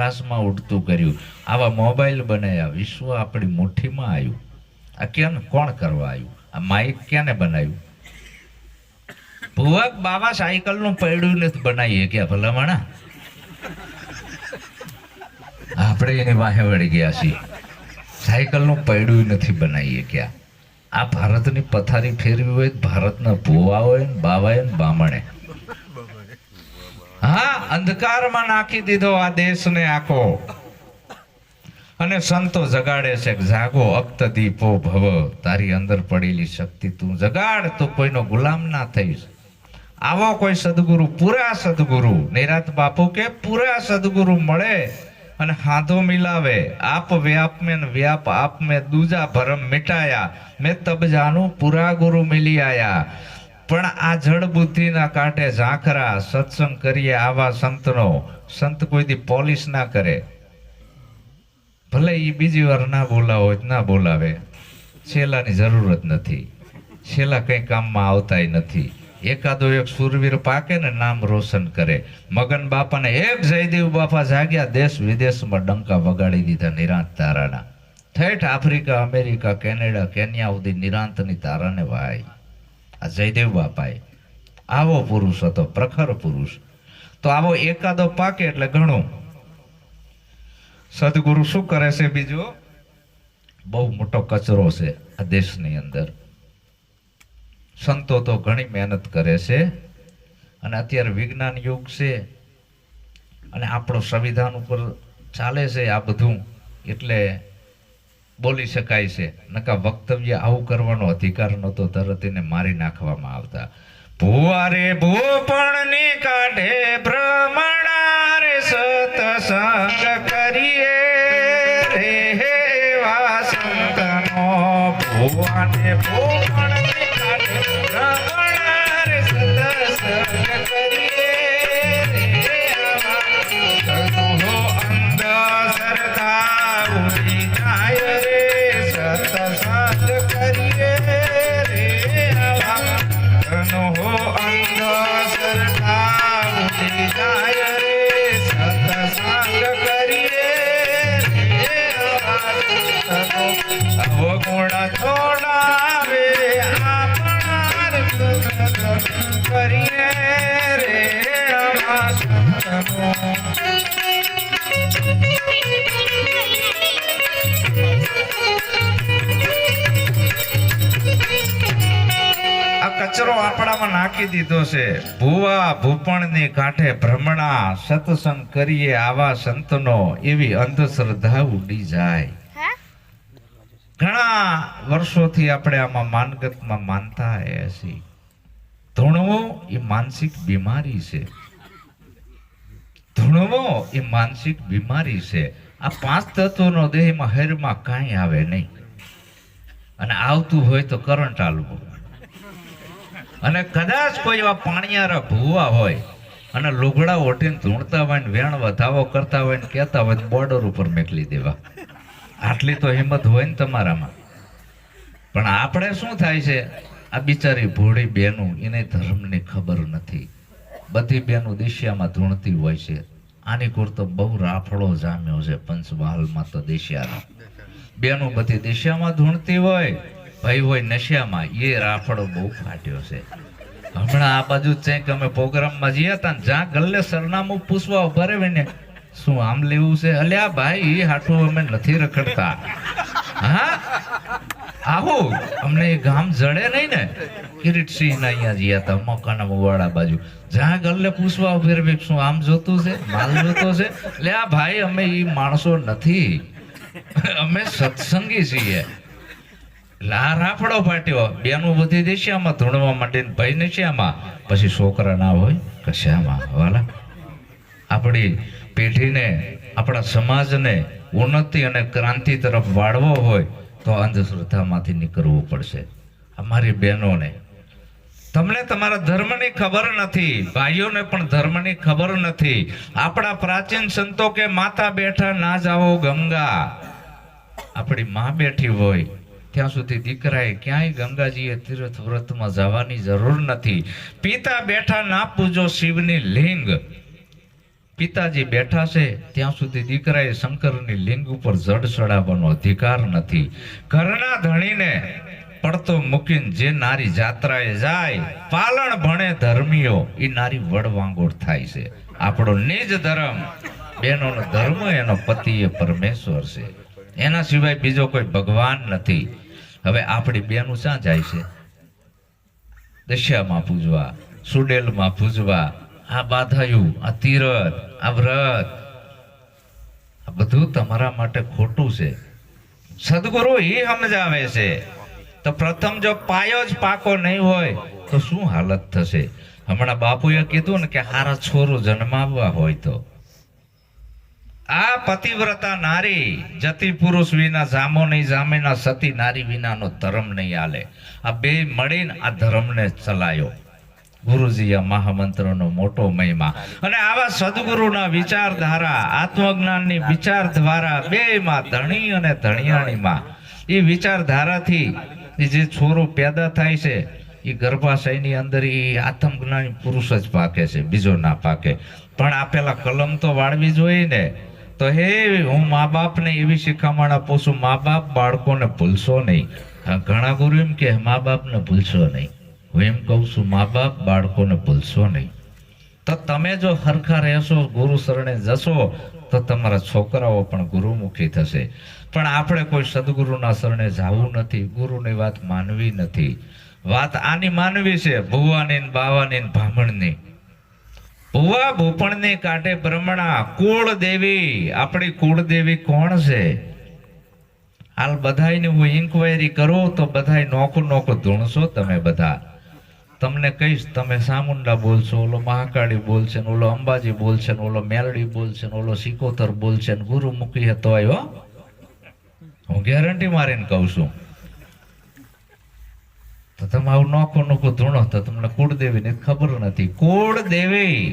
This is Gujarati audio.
આકાશમાં ઉડતું કર્યું. આવા મોબાઈલ બનાવ્યા. વિશ્વ આપણી મુઠ્ઠીમાં આવ્યું. આ કેમ? કોણ કરવા આવ્યું? આ માઇક ક્યાંને બનાવ્યું? ભુવક બાબા સાયકલનું પૈડું નથી બનાવીએ કે ભલામણા? આપણે એની વાહે વળી ગયા છીએ. સાયકલનું પૈડું નથી બનાવીએ ક્યાં આ ભારતની પથારી ફેરવી હોય ભારતના ભુવા હોય ને બાવા ને બામણે. હા, અંધકારમાં નાખી દીધો આ દેશને આખો. અને સંતો જગાડે છે જાગો, અક્ત દીપો ભવ, તારી અંદર પડેલી શક્તિ તું જગાડ, તો કોઈનો ગુલામ ના થઈશ. આવો કોઈ સદગુરુ, પૂરા સદગુરુ. નિરાત બાપુ કે, પૂરા સદગુરુ મળે અને હાથો મિલાવે. આપ વ્યાપ મેં વ્યાપ, આપ મેં દૂજા ભરમ મિટાયા. મેં તબ જાનું પૂરા ગુરુ મિલી આયા. પણ આ જડ બુદ્ધિના કાંઠે ઝાંખરા સત્સંગ કરીએ આવા સંતનો. સંત કોઈ દી પોલિશ ના કરે. ભલે એ બીજી વાર ના બોલાવો જ ના બોલાવે. છેલ્લાની જરૂરત નથી. છેલ્લા કંઈ કામમાં આવતાય નથી. એકાદો એક સુરવીર પાકે ને નામ રોશન કરે. મગન બાપાને એક જયદેવ બાપા જાગ્યા, દેશ વિદેશમાં ડંકા વગાડી દીધા નિરાંત તારાના. ઠેઠ આફ્રિકા, અમેરિકા, કેનેડા, કેન્યા સુધી નિરાંતની તારાને વાય. આ જયદેવ બાપાએ. આવો પુરુષ હતો, પ્રખર પુરુષ. તો આવો એકાદો પાકે એટલે ઘણું. સદગુરુ શું કરે છે બીજો? બહુ મોટો કચરો છે આ દેશની અંદર. સંતો તો ઘણી મહેનત કરે છે અને અત્યારે વિજ્ઞાન યુગ છે અને આપણો સંવિધાન ઉપર ચાલે છે આ બધું. એટલે બોલી શકાય છે. નકા વક્તવ્ય આવું કરવાનો અધિકાર નહોતો, તરત એને મારી નાખવામાં આવતા. ભુવારે ભૂપણની કાઢે ભ્રમણાર સતસંગ કરીએ રે વાસંતનો. ભુવાને ભૂપણની કચરો આપણામાં નાખી દીધો છે. ભૂવા ભૂપણની કાંઠે ભ્રમણા સત્સંગ કરીએ આવા સંતનો એવી અંધશ્રદ્ધા ઉડી જાય. ઘણા વર્ષોથી આપણે આમાં માનગતમાં માનતા આવ્યા છીએ. ધૂણવું એ માનસિક બીમારી છે. ધૂણવો એ માનસિક બીમારી છે. આ પાંચ તત્વોનો દેહમાં હેરમાં કાંઈ આવે નહીં. અને આવતું હોય તો કરંટ આલવું અને કદાચ કોઈ એવા પાણીયારા ભૂવા હોય અને લુગડા ઓઢીને ધૂણતા હોય ને વેણ વધાવો કરતા હોય ને કહેતા હોય બોર્ડર ઉપર મેકલી દેવા. આટલી તો હિંમત હોય ને તમારામાં. પણ આપણે શું થાય છે? આ બિચારી ભોળી બેનું, એને ધર્મની ખબર નથી. બધી બેનું દિશિયામાં ધૂણતી હોય છે. આની તો બહુ રાફડો જામ્યો છે પંચમહાલમાં તો દેશિયાનો. બેનું બધી દેશિયામાં ધૂણતી હોય ભાઈ હોય નશિયામાં, એ રાફડો બહુ ફાટ્યો છે. હમણાં આ બાજુ ચેક અમે પ્રોગ્રામમાં જઈએ હતા જ્યાં ગલ્લે સરનામું પૂછવા ઊભા રહે ને, શું આમ લેવું છે? અલ્યા ભાઈ, એ હાઠું અમે નથી રખડતા. હા? આવું, અમને એ ગામ જડે નહીં ને. કિરીટસિંહ ના અહીંયા ગયા હતા મકાના મુવાડા બાજુ. જ્યાં ગલ્લે પૂછવા ફેરવી શું આમ જોતું છે? માલ જોતો છે? એટલે આ ભાઈ, અમે એ માણસો નથી. અમે સત્સંગી છીએ. લા રાફડો ફાટ્યો. બેનું બધી દેશિયામાં ધૂણવા માંડીને ભાઈ નશિયામાં પછી છોકરા ના હોય કશામાં વાલા, આપણી પેઢીને, આપણા સમાજને ઉન્નતિ અને ક્રાંતિ તરફ વાળવો હોય તો અંધશ્રદ્ધામાંથી નીકળવું પડશે. અમારી બહેનોને તમને તમારા ધર્મની ખબર નથી, ભાઈઓને પણ ધર્મની ખબર નથી. આપણા પ્રાચીન સંતો કે માતા બેઠા ના જાઓ ગંગા. આપણી માં બેઠી હોય, ત્યાં સુધી દીકરાએ ક્યાંય ગંગાજીએ તીર્થ વ્રતમાં જવાની જરૂર નથી. પિતા બેઠા ના પૂજો શિવની લિંગ. પિતાજી બેઠા છે, ત્યાં સુધી દીકરાએ શંકરની લિંગ ઉપર જડ ચડાવવાનો અધિકાર નથી. ઘરના ધણીને પડતો મૂકીને જે નારી જાત્રાએ જાય, પાલણ ભણે ધર્મીઓ એ નારી વડવાંગોળ થાય છે. આપણો નિજ ધર્મ બેનો ધર્મ, એનો પતિ એ પરમેશ્વર છે. એના સિવાય બીજો કોઈ ભગવાન નથી. હવે આપણી બેનું ક્યાં જાય છે? દશિયામાં પૂજવા, સુડેલમાં પૂજવા, આ બાધાયું, આ તીરથ, આ વ્રત. આ બધું તમારા માટે ખોટું છે. સદગુરુ એ સમજાવે છે. તો પ્રથમ જો પાયો જ પાકો નહીં હોય, તો શું હાલત થશે? હમણાં બાપુએ કીધું ને કે હારા છોરો જન્માવવા હોય તો. આ પતિવ્રતા નારી જતી પુરુષ વિના, જામો નહીં, જામેના, સતી નારી વિનાનો ધર્મ નહીં આલે આ બે મળીને આ ધર્મને ચલાયો. ગુરુજી આ મહામંત્રનો મોટો મહિમા. અને આવા સદગુરુના વિચારધારા, આત્મજ્ઞાનની વિચાર દ્વારા બેમાં ધણી અને ધણિયાણીમાં, એ વિચારધારાથી એ જે છોરો પેદા થાય છે એ ગર્ભાશયની અંદર એ આત્મજ્ઞાની પુરુષ જ પાકે છે, બીજો ના પાકે. પણ આ પેલા કલમ તો વાળવી જોઈએ ને, તો હે, હું મા બાપને એવી શિખામણ આપું છું મા બાપ બાળકોને ભૂલશો નહીં. ઘણા ગુરુ એમ કે મા બાપને ભૂલશો નહીં. હું એમ કહું છું, મા બાપ બાળકોને ભૂલશો નહીં. તો તમે જો હરખા રહેશો, ગુરુ શરણે જશો તો તમારા છોકરાઓ પણ ગુરુમુખી થશે. પણ આપણે કોઈ સદગુરુના શરણે જવું નથી, ગુરુની વાત માનવી નથી. વાત આની માનવી છે ભુવાની બાવાની ભામણની ભુવા ભૂપણની કાંઠે બ્રહ્મણા કુળ દેવી આપણી કુળ દેવી કોણ છે? હાલ બધાયની હું ઇન્કવાયરી કરું તો બધાય નોખું નોખું ધૂણશો તમે બધા. તમને કહીશ, તમે સામુંડા બોલશો, ઓલો મહાકાળી બોલશે ને ઓલો અંબાજી બોલશે ને ઓલો મેલડી બોલશે ને ઓલો સિકોતર બોલશે ને ગુરુ મૂકી હે હતો આવ્યો હું ગેરંટી મારીને કહું છું. તો તમે આવું નોખો નોખો ધૂણો તો તમને કુળદેવીની ખબર નથી. કુળદેવી!